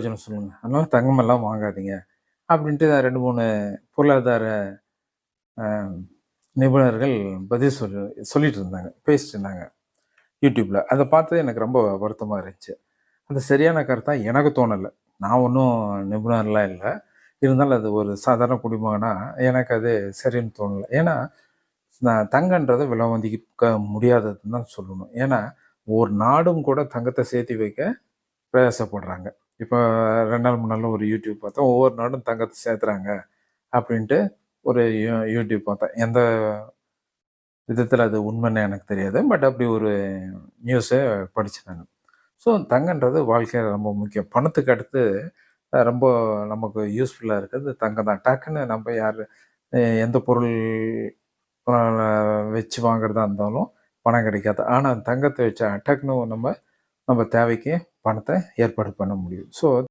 பிரயோஜனம் அதனால் அதனால தங்கமெல்லாம் வாங்காதீங்க. அப்படின்ட்டு 2, 3 பொருளாதார நிபுணர்கள் பதில் சொல்லி சொல்லிட்டு இருந்தாங்க. பேசிட்டு இருந்தாங்க. யூடியூப்பில் அதை பார்த்தது எனக்கு ரொம்ப வருத்தமாக இருந்துச்சு. அந்த சரியான கருத்தாக எனக்கு தோணலை நான் ஒன்றும் நிபுணர்லாம் இல்லை இருந்தாலும் அது ஒரு சாதாரண குடிமகனா எனக்கு அது சரின்னு தோணலை ஏன்னா, நான் தங்கன்றதை விலை முடியாததுன்னு தான் சொல்லணும். ஏன்னா, ஒரு நாடும் கூட தங்கத்தை சேர்த்து வைக்க பிரயாசப்படுறாங்க. இப்போ ரெண்டு நாள், 3 நாள்ல ஒரு யூடியூப் பார்த்தேன். ஒவ்வொரு நாடும் தங்கத்தை சேர்த்துறாங்க அப்படின்ட்டு ஒரு யூடியூப் பார்த்தேன். எந்த விதத்தில் அது உண்மைன்னு எனக்கு தெரியாது. பட் அப்படி ஒரு நியூஸை படிச்சேன் ஸோ தங்கன்றது வாழ்க்கையில் ரொம்ப முக்கியம். பணத்துக்கு அடுத்து ரொம்ப நமக்கு யூஸ்ஃபுல்லாக இருக்கிறது தங்கம் தான். டக்குன்னு நம்ம யார் எந்த பொருள் வச்சு வாங்குறதா இருந்தாலும் பணம் கிடைக்காது. ஆனால் தங்கத்தை வச்சா டக்குன்னு நம்ம நம்ம தேவைக்கு பணத்தை ஏற்பாடு பண்ண முடியும். ஸோ